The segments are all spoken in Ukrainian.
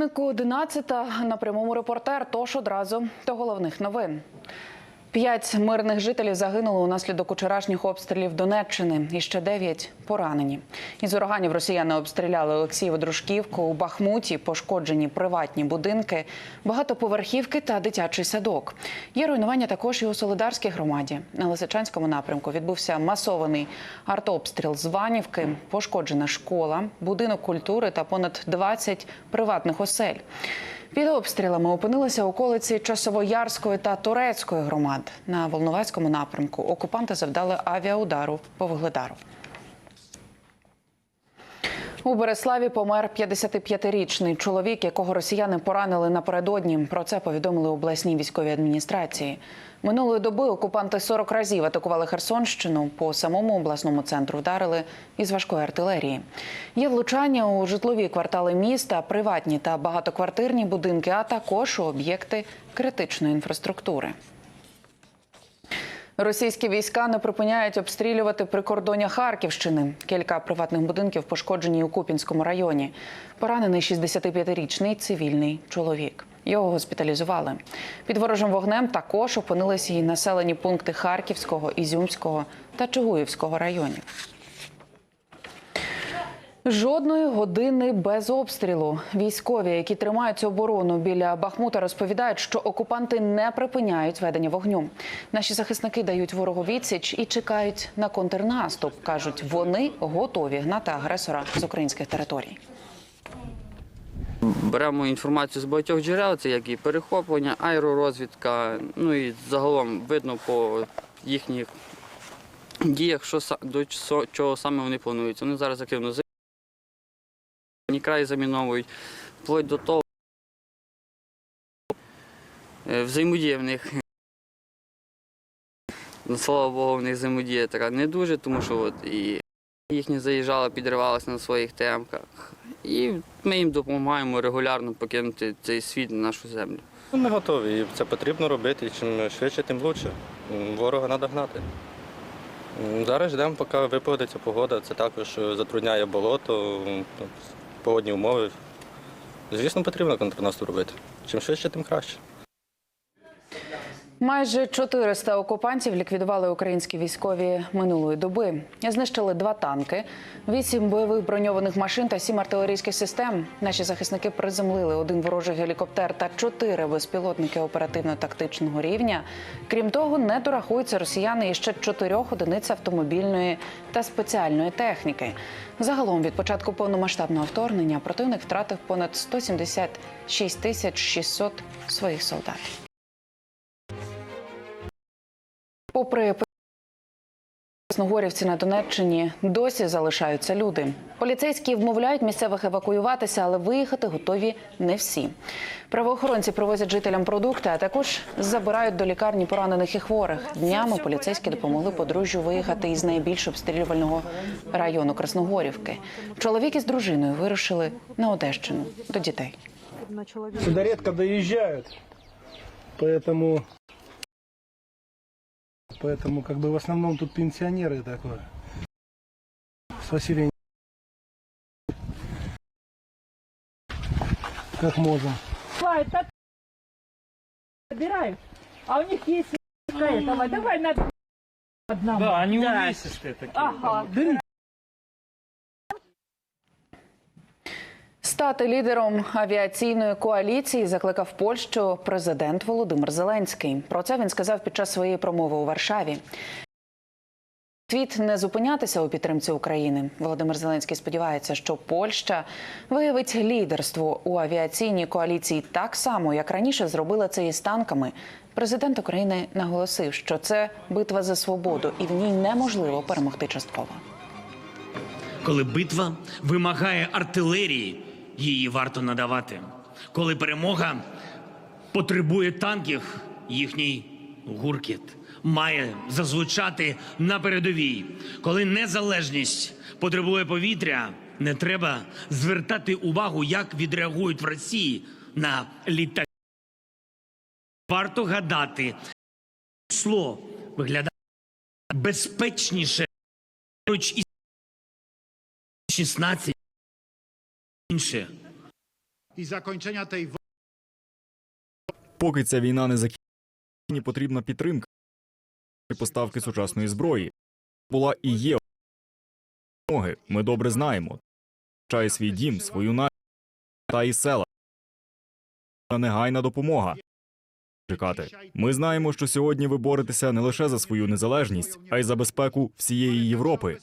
годиннику 11 на прямому репортер. Тож одразу до головних новин. П'ять мирних жителів загинули унаслідок вчорашніх обстрілів Донеччини. І ще дев'ять поранені. Із ураганів росіяни обстріляли Олексієву Дружківку у Бахмуті, пошкоджені приватні будинки, багатоповерхівки та дитячий садок. Є руйнування також і у Солидарській громаді. На Лисичанському напрямку відбувся масований артобстріл з Ванівки, пошкоджена школа, будинок культури та понад 20 приватних осель. Під обстрілами опинилися околиці Часовоярської та Турецької громад. На Волновецькому напрямку окупанти завдали авіаудару по Вугледару. У Береславі помер 55-річний чоловік, якого росіяни поранили напередодні. Про це повідомили обласній військовій адміністрації. Минулої доби окупанти 40 разів атакували Херсонщину. По самому обласному центру вдарили із важкої артилерії. Є влучання у житлові квартали міста, приватні та багатоквартирні будинки, а також у об'єкти критичної інфраструктури. Російські війська не припиняють обстрілювати прикордоння Харківщини. Кілька приватних будинків пошкоджені у Купінському районі. Поранений 65-річний цивільний чоловік. Його госпіталізували. Під ворожим вогнем також опинилися і населені пункти Харківського, Ізюмського та Чугуївського районів. Жодної години без обстрілу. Військові, які тримають оборону біля Бахмута, розповідають, що окупанти не припиняють ведення вогню. Наші захисники дають ворогу відсіч і чекають на контрнаступ. кажуть, вони готові гнати агресора з українських територій. Беремо інформацію з багатьох джерел, це як і перехоплення, аеророзвідка, ну і загалом видно по їхніх діях, що до чого саме вони планують. Вони зараз активно займаються, край заміновують, вплоть до того е, взаємодія в них. Ну, Слава Богу, в них взаємодія така не дуже, тому що от і їхні заїжджали, підривалися на своїх темках. І ми їм допомагаємо регулярно покинути цей світ на нашу землю. Ну, Ми готові, і це потрібно робити. Чим швидше, тим краще. Ворога треба гнати. Зараз ждемо, поки випогодиться погода. Це також е, затрудняє болото, погодні умови. Звісно, потрібно контрнаступ робити. Чим швидше, тим краще. Майже 400 окупантів ліквідували українські військові минулої доби. Знищили два танки, вісім бойових броньованих машин та сім артилерійських систем. Наші захисники приземлили один ворожий гелікоптер та чотири безпілотники оперативно-тактичного рівня. Крім того, не дорахуються росіяни і ще чотирьох одиниць автомобільної та спеціальної техніки. Загалом від початку повномасштабного вторгнення противник втратив понад 176 тисяч 600 своїх солдатів. Попри Красногорівці на Донеччині досі залишаються люди. Поліцейські вмовляють місцевих евакуюватися, але виїхати готові не всі. Правоохоронці привозять жителям продукти, а також забирають до лікарні поранених і хворих. Днями поліцейські допомогли подружжю виїхати із найбільш обстрілювального району Красногорівки. Чоловік із дружиною вирушили на Одещину до дітей. Сюда редко доезжают, поэтому, поэтому как бы в основном тут пенсионеры такое. С Василием как можем. Бывает, так собирают, а у них есть этого. Давай на одному. Да, они увесистые такие. Ага. Стати лідером авіаційної коаліції закликав Польщу президент Володимир Зеленський. Про це він сказав під час своєї промови у Варшаві. Світ не зупинятися у підтримці України. Володимир Зеленський сподівається, що Польща виявить лідерство у авіаційній коаліції так само, як раніше зробила це із танками. Президент України наголосив, що це битва за свободу, і в ній неможливо перемогти частково. Коли битва вимагає артилерії, її варто надавати. Коли перемога потребує танків, їхній гуркіт має зазвучати на передовій. Коли незалежність потребує повітря, не треба звертати увагу, як відреагують в Росії на літаки. Варто гадати, число виглядає безпечніше із 16 інше. i zakończenia tej wojny. Поки ця війна не закінчена, потрібна підтримка і поставки сучасної зброї. Була і є перемоги. Ми добре знаємо. Чає свій дім, свою націю та і села. Негайна допомога. Чекати. Ми знаємо, що сьогодні ви боретеся не лише за свою незалежність, а й за безпеку всієї Європи.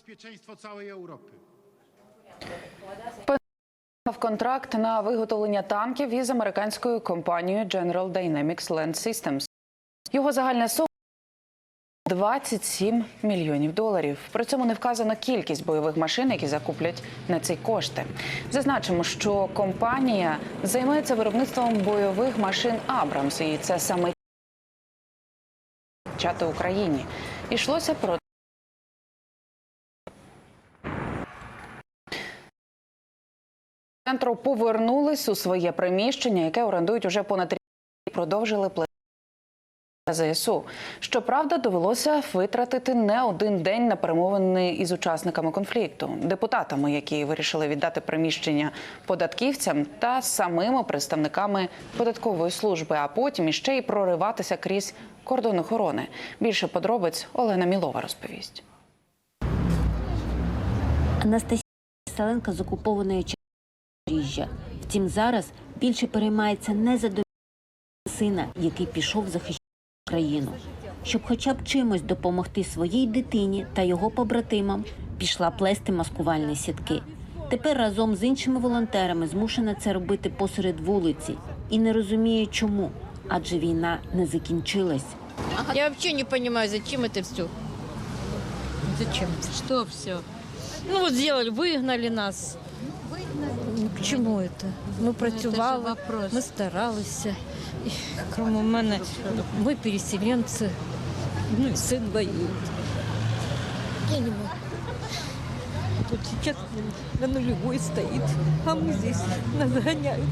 Контракт на виготовлення танків із американською компанією General Dynamics Land Systems. Його загальна сума 27 мільйонів доларів. При цьому не вказана кількість бойових машин, які закуплять на ці кошти. Зазначимо, що компанія займається виробництвом бойових машин Абрамс, і це саме чати Україні. Ішлося про центру повернулись у своє приміщення, яке орендують уже понад рік і продовжили платити ЗСУ. Щоправда, довелося витратити не один день на перемовини із учасниками конфлікту, депутатами, які вирішили віддати приміщення податківцям та самими представниками податкової служби, а потім іще й прориватися крізь кордон охорони. Більше подробиць Олена Мілова розповість. Анастасія Селенка з окупованої Запоріжжя. Втім, зараз більше переймається не за сина, який пішов захищати країну. Щоб хоча б чимось допомогти своїй дитині та його побратимам, пішла плести маскувальні сітки. Тепер разом з іншими волонтерами змушена це робити посеред вулиці і не розуміє, чому, адже війна не закінчилась. Я вообще не понимаю, зачем это все. Зачем? Что все? Ну вот сделали, выгнали нас. Ну, к чому це? Ми працювали, ми старалися. І, крім мене, ми переселенці, ну і син воює. Я не можу. Вот сейчас на нулевой стоит, а мы здесь нас гоняют.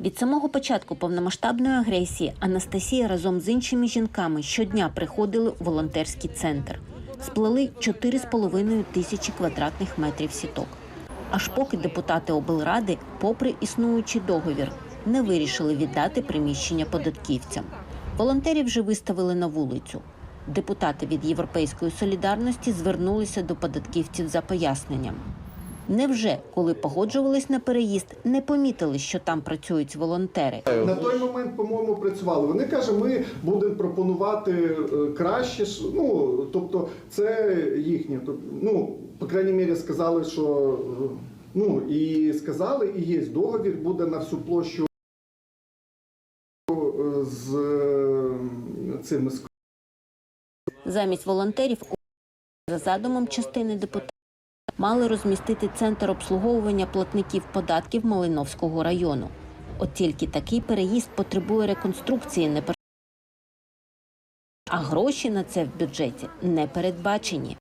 Від самого початку повномасштабної агресії Анастасія разом з іншими жінками щодня приходили у волонтерський центр. Сплели 4,5 тисячі квадратних метрів сіток. Аж поки депутати облради, попри існуючий договір, не вирішили віддати приміщення податківцям. Волонтерів вже виставили на вулицю. Депутати від Європейської солідарності звернулися до податківців за поясненням. Невже, коли погоджувались на переїзд, не помітили, що там працюють волонтери? На той момент, по-моєму, працювали. Вони каже, ми будемо пропонувати е, краще. Ну тобто, це їхнє. Ну, по крайній мірі, сказали, що ну і сказали, і є договір, буде на всю площу е, з е, цими Замість волонтерів за задумом частини депутатів мали розмістити центр обслуговування платників податків Малиновського району. От тільки такий переїзд потребує реконструкції не а гроші на це в бюджеті не передбачені.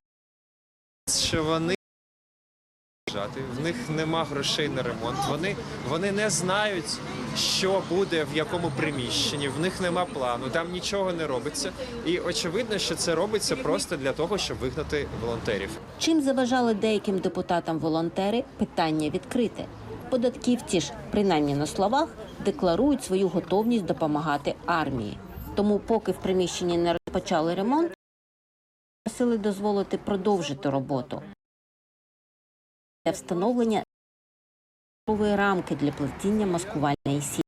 що вони в них нема грошей на ремонт. Вони, вони не знають, що буде в якому приміщенні. В них нема плану, там нічого не робиться. І очевидно, що це робиться просто для того, щоб вигнати волонтерів. Чим заважали деяким депутатам волонтери, питання відкрите. Податківці ж, принаймні на словах, декларують свою готовність допомагати армії. Тому, поки в приміщенні не розпочали ремонт, просили дозволити продовжити роботу для встановлення рамки для плетіння маскувальної сітки.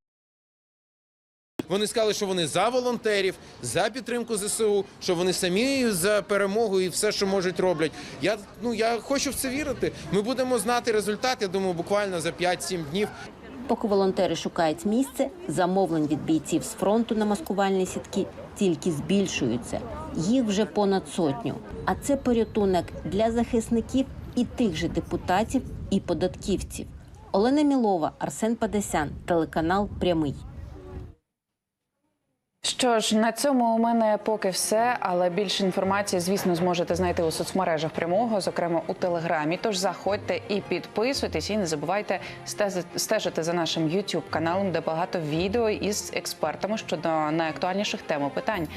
Вони сказали, що вони за волонтерів, за підтримку ЗСУ, що вони самі за перемогу і все, що можуть, роблять. Я ну я хочу в це вірити. Ми будемо знати результат. Я думаю, буквально за 5-7 днів. Поки волонтери шукають місце, замовлень від бійців з фронту на маскувальні сітки тільки збільшуються. Їх вже понад сотню. А це порятунок для захисників і тих же депутатів і податківців. Олена Мілова, Арсен Падесян, телеканал Прямий. Що ж, на цьому у мене поки все, але більше інформації, звісно, зможете знайти у соцмережах прямого, зокрема у телеграмі. Тож заходьте і підписуйтесь, і не забувайте стежити за нашим youtube каналом, де багато відео із експертами щодо найактуальніших тем і питань.